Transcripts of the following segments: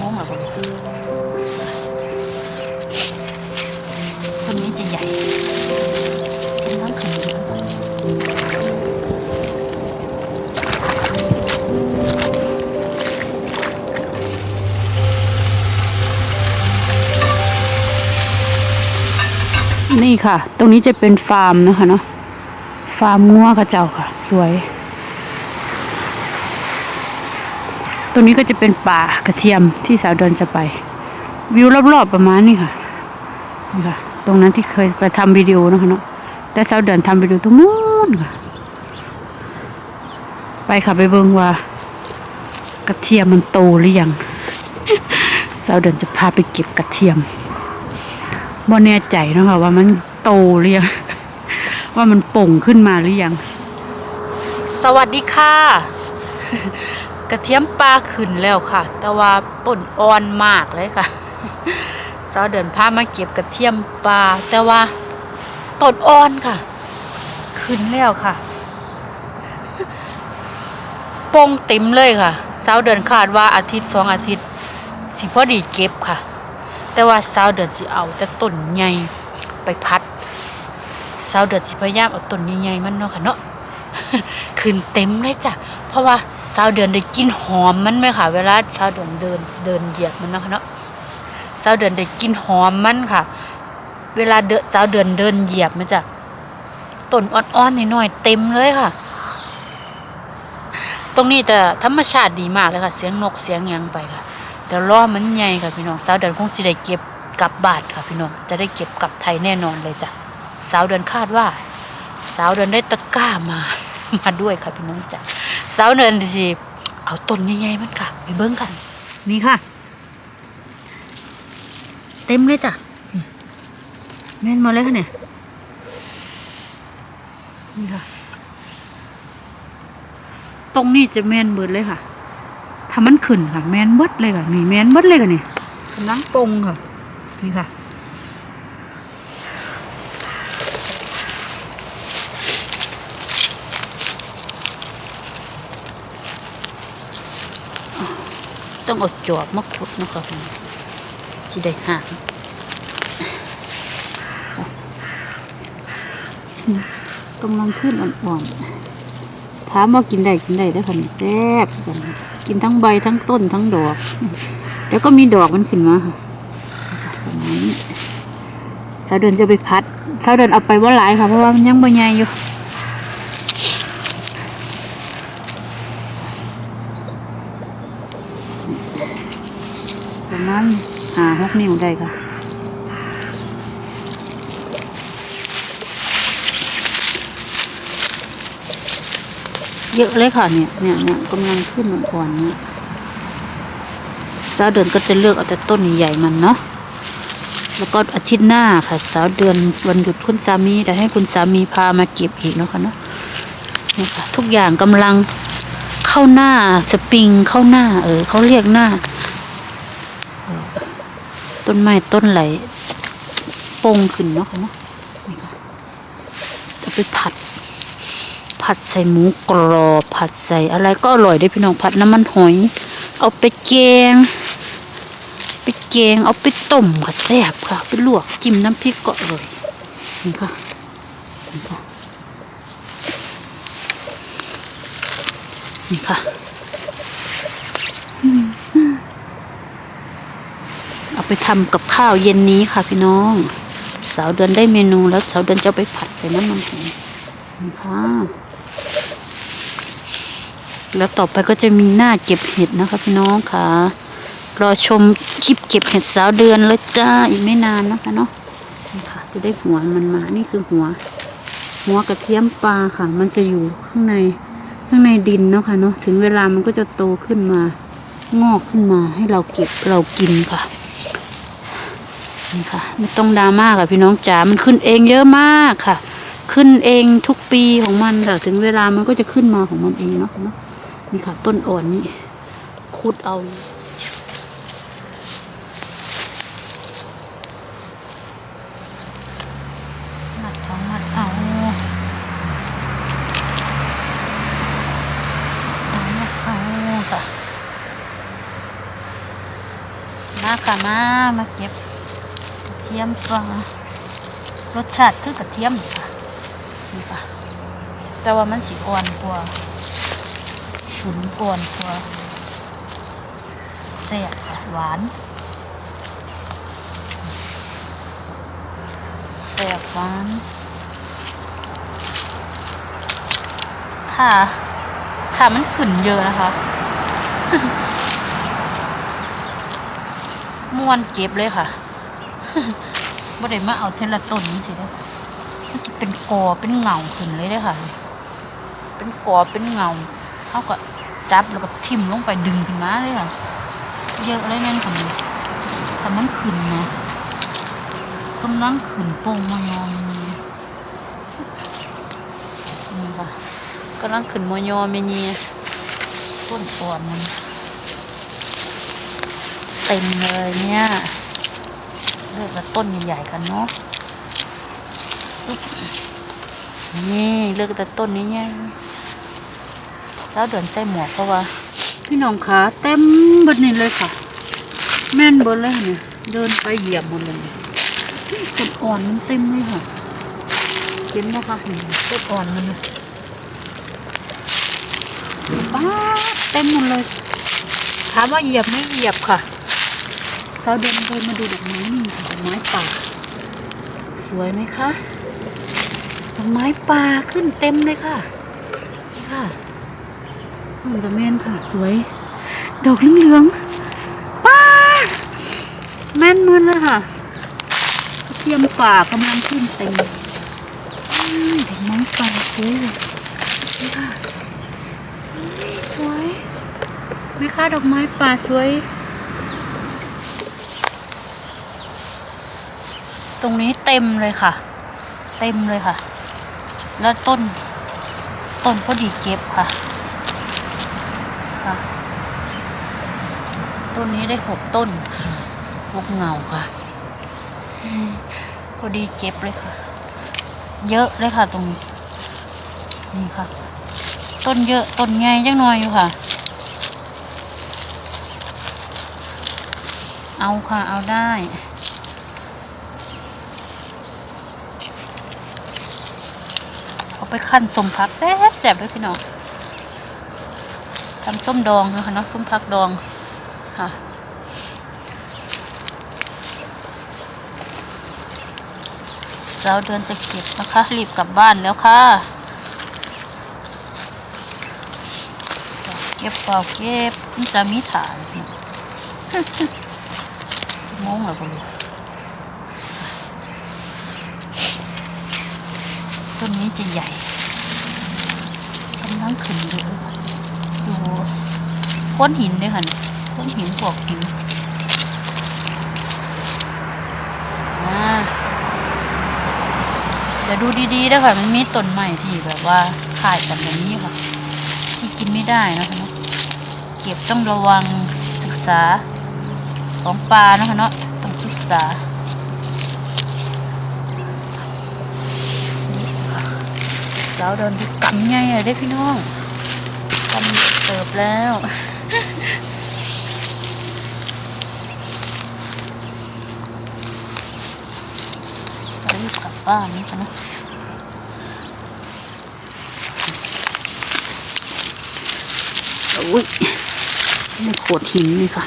งงเหรอผมต้นนี้จะใหญ่ต้นนั้นขนาดนี่ค่ะ ตรงนี้จะเป็นฟาร์มนะคะเนาะ ฟาร์มงัวค่ะเจ้าค่ะ สวย ตรงนี้ก็จะเป็นป่ากระเทียมที่สาวเดินจะไป วิวรอบๆประมาณนี้ค่ะนี่ค่ะ ตรงนั้นที่เคยไปทำวิดีโอนะคะเนาะแต่สาวเดินทำวิดีโอตรงนู้นค่ะ ไปค่ะไปเบิ่งว่า กระเทียมมันโตหรือยังสาวเดินจะพาไปเก็บกระเทียมบ่แน่ใจนะคะว่ามันโตหรือยังว่ามันป่งขึ้นมาหรือยัง สวัสดีค่ะ กระเทียมปลาขึ้นแล้วค่ะ แต่ว่าป่นอ่อนมากเลยค่ะสาวเดินพามาเก็บกระเทียมปลาแต่ว่าต้นอ่อนค่ะ ขึ้นแล้วค่ะปงเต็มเลยค่ะสาวเดินคาดว่าอาทิตย์สองอาทิตย์ สิพอดีเก็บค่ะ แต่ว่าสาวเดินสิเอา แต่ต้นใหญ่ไปพัดสาวเดินสิพยายามเอาต้นใหญ่ๆมันเนาะค่ะเนาะขึ้นเต็มเลยจ้ะเพราะว่า สาวเดือนได้กลินหอมมันไหมค่ะ เวลาสาวเดือนเดินเดินเหยียบมันนะค่ะเนาะสาวเดือนได้กลินหอมมันค่ะ เวลาเดนสาวเดือนเดินเหยียบมันจะต้นอ่อนๆหน่อยๆเต็มเลยค่ะ ตรงนี้แต่ธรรมชาติดีมากเลยค่ะ เสียงนกเสียงยังไปค่ะเดี๋ยวรอมันใหญ่ค่ะพี่น้องสาวเดือนคงจะได้เก็บกลับบ้านค่ะพี่น้องจะได้เก็บกลับไทยแน่นอนเลยจ้ะสาวเดือนคาดว่า สาวเดินได้ตะกร้ามามาด้วยค่ะพี่น้องจ้ะ สาวเดินดิสิเอาต้นใหญ่ๆมันค่ะ ไปเบิ้งกัน นี่ค่ะ เต็มเลยจ้ะนี่แม่นมาเลยค่ะเนี่ยนี่ค่ะ ตรงนี้จะแม่นเบิดเลยค่ะถ้ามันขึ้นค่ะ แม่นเบิดเลยค่ะนี่แม่นเบิดเลยค่ะนี่กำลังปงค่ะ นี่ค่ะ ต้องเอาจอบมาขุดนะครับจีได้ห่างกำลังขึ้นอ่อนๆถามว่ากินได้กินได้ได้อค่ะนี่แซ่บกินทั้งใบทั้งต้นทั้งดอก แล้วก็มีดอกมันขึ้นมาค่ะประมาณนี้สาวเดินจะไปพัดสาวเดินเอาไปว่าหลายค่ะเพราะว่ามันยังใบใหญ่อยู่ ประมาณหาหกนิ้วได้ค่ะเยอะเลยค่ะเนี่ยเนี่ยเนี่ยกำลังขึ้นอ่อนๆเนี่ยสาวเดือนก็จะเลือกเอาแต่ต้นใหญ่ๆมันเนาะแล้วก็อาทิตย์หน้าค่ะ สาวเดือนวันหยุดคุณสามีแต่ให้คุณสามีพามาเก็บอีกเนาะค่ะเนาะนี่ค่ะทุกอย่างกำลัง เข้าหน้าสปริงเข้าหน้า เออเขาเรียกหน้า ต้นไม้ต้นไหลโป่งขึ้นเนาะค่ะเนาะนี่ค่ะจะไปผัด ผัดใส่หมูกรอบผัดใส่อะไรก็อร่อยได้พี่น้องผัดน้ำมันหอย เอาไปแกง ไปแกงเอาไปต้มค่ะแซ่บค่ะ ไปลวกจิ้มน้ำพริกก็อร่อยนี่ค่ะนี่ค่ะ นี่ค่ะเอาไปทำกับข้าวเย็นนี้ค่ะพี่น้อง สาวเดือนได้เมนูแล้วสาวเดือนจะไปผัดใส่น้ำมันหอยนี่ค่ะ แล้วต่อไปก็จะมีหน้าเก็บเห็ดนะคะพี่น้องค่ะ รอชมคลิปเก็บเห็ดสาวเดือนแล้วจ้าอีกไม่นานนะคะเนาะนี่ค่ะ จะได้หัวมันมา นี่คือหัว หัวกระเทียมปลาค่ะ มันจะอยู่ข้างใน ข้างในดินเนาะค่ะเนาะถึงเวลามันก็จะโตขึ้นมา งอกขึ้นมาให้เราเก็บเรากินค่ะนี่ค่ะไม่ต้องดราม่าค่ะพี่น้องจ๋ามันขึ้นเองเยอะมากค่ะ ขึ้นเองทุกปีของมันค่ะถึงเวลามันก็จะขึ้นมาของมันเองเนาะเนาะนี่ค่ะ ต้นอ่อนนี่ขุดเอาหนัดของหนัดเอาหนัดเอาค่ะ มามาเก็บกระเทียมก่อนรสชาติคือกระเทียมนี่ค่ะนี่ค่ะแต่ว่ามันสีอ่อนกว่าฉุนอ่อนกว่าแซ่บค่ะหวานแซ่บหวานถ้าถ้ามันขึ้นเยอะนะคะ ม้วนเก็บเลยค่ะบ่ได้มาเอาเทละต้นนี่สิเด้มันจะเป็นกอเป็นเงาขึ้นเลยเด้ค่ะ เป็นกอเป็นเงาเขาก็จับแล้วก็ทิ่มลงไปดึงขึ้นมาเลยค่ะ เยอะเลยนั่นค่ะนี่ถ้ามันขึ้นเนาะกำลังขึ้นโป่งมายอมนี่ค่ะกำลังขึ้นมายอมเมนีต้นอ่อนมัน เต็มเลยเนี่ยเลือกแต่ต้นใหญ่ๆกันเนาะอุ๊บนี่เลือกแต่ต้นนี้ไงแล้วเดินใส่หมวกเพราะว่า พี่น้องขาเต็มบนนี้เลยค่ะ แม่นบนเลยค่ะเนี่ยเดินไปเหยียบหมดเลยต้นอ่อนมันเต็มเลยค่ะเห็นไหมคะเห็นต้นอ่อนมันนะป้าดเต็มหมดเลยถามว่าเหยียบไม่เหยียบค่ะ สาวเดินไปมาดูดอกไม้นี่ค่ะดอกไม้ป่า สวยไหมคะดอกไม้ป่าขึ้นเต็มเลยค่ะนี่ค่ะนุ่นกระเมนค่ะสวย ดอกเหลืองๆป้าแม่นมืนเลยค่ะเทียมป่ากำลังขึ้นเต็มดอกไม้ป่าสวยเลยนี่ค่ะสวยไหมคะดอกไม้ป่าสวย ตรงนี้เต็มเลยค่ะ เต็มเลยค่ะ แล้วต้น ต้นก็ดีเก็บค่ะ ค่ะ ต้นนี้ได้หกต้นหกเงาค่ะพอดีเก็บเลยค่ะ เยอะเลยค่ะตรงนี้ นี่ค่ะ ต้นเยอะต้นใหญ่จังหน่อยอยู่ค่ะ เอาค่ะเอาได้ เอา ไปขั้นสมพักแซ่บแซ่บด้วยพี่น้องทำส้มดองนะคะเนาะส้มพักดองค่ะสาวเดินจะเก็บนะคะรีบกลับบ้านแล้วค่ะเก็บเปล่าเก็บมันจะมีฐานจะโมงแล้วก็ ต้นนี้จะใหญ่กำลังขึ้นเยอะดูก้นหินด้วยค่ะก้นหินพวกหินอ่าเดี๋ยวดูดีๆด้วยค่ะมันมีต้นใหม่ที่แบบว่าขายกันแบบนี้ค่ะ ที่กินไม่ได้นะคะเนาะเก็บต้องระวังศึกษาของปลานะคะเนาะต้องศึกษานี่ค่ะ สาวเดินดูกำไงอะได้พี่น้องกำเยอะเติบแล้วรีบกลับบ้านนะคะเนาะอุ้ยนี่โขดหินนี่ค่ะ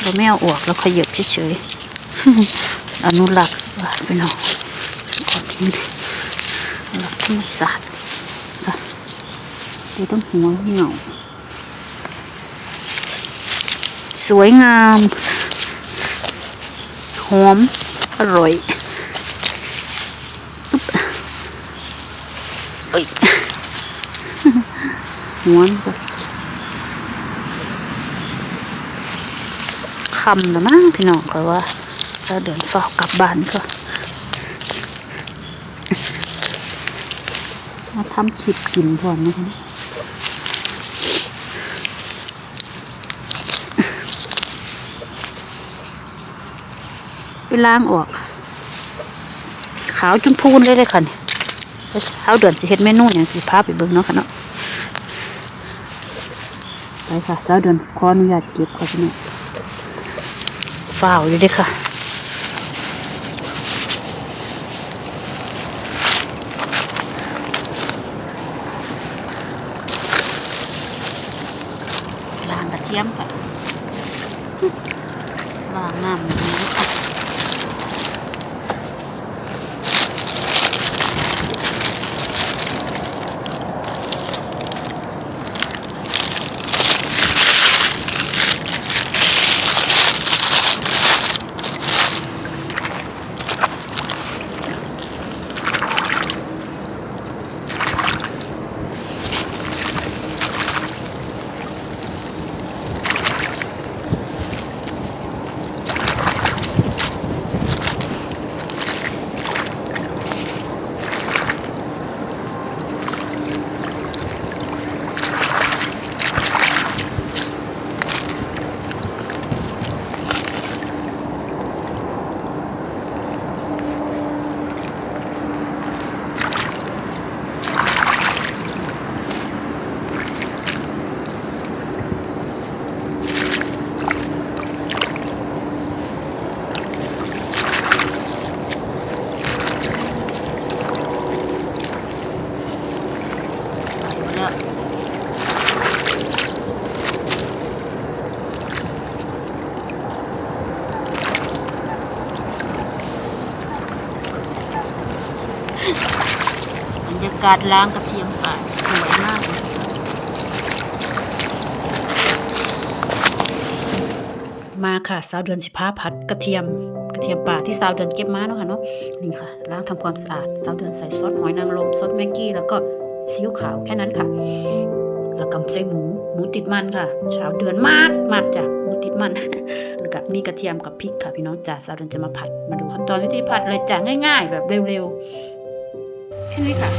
เราไม่เอาออกแล้วขยับเฉยๆอนุรักษ์ว่าเป็นเอาขอทิ้งอนุรักษ์ ธรรมศาสตร์ค่ะดูต้นหัวเหงาสวยงาม หอม อร่อยอึ๊บเอ้ยหัวนี่คำแล้วมั้งพี่น้องก็ว่าเราเดินฝ้ากลับบ้านก็ มาทำคลิปกินพร้อมนะคะไปล้างออก ขาวจนพูนเลยเลยค่ะเนี่ยเช้าเดือนสิเฮ็ดเมนูอย่างสิพาพไปเบิ่งเนาะค่ะเนาะไปค่ะเช้าเดือนขออนุญาตเก็บค่ะพี่น้องฝ้าวอยู่เด้วยค่ะ ล้างกระ เทียมค่ะบางน้ำ กาศล้างกระเทียมป่าสวยมากเลยมาค่ะสาวเดือนสิบห้าพัดกระเทียมกระเทียมป่าที่สาวเดือนเก็บมาเนาะค่ะเนาะนี่ค่ะล้างทำความสะอาดสาวเดือนใส่ซอสหอยนางรมซอสแม็กกี้แล้วก็ซีอิ๊วขาวแค่นั้นค่ะ แล้วก็ใส่หมูหมูติดมันค่ะเช้าเดือนมากมากจ้ะหมูติดมันแล้วก็มีกระเทียมกับพริกค่ะพี่น้องจ๋าสาวเดือนจะมาผัด มาดูขั้นตอนวิธีผัดเลยจ้ะง่าย ๆ แบบเร็วๆแค่นี้ค่ะ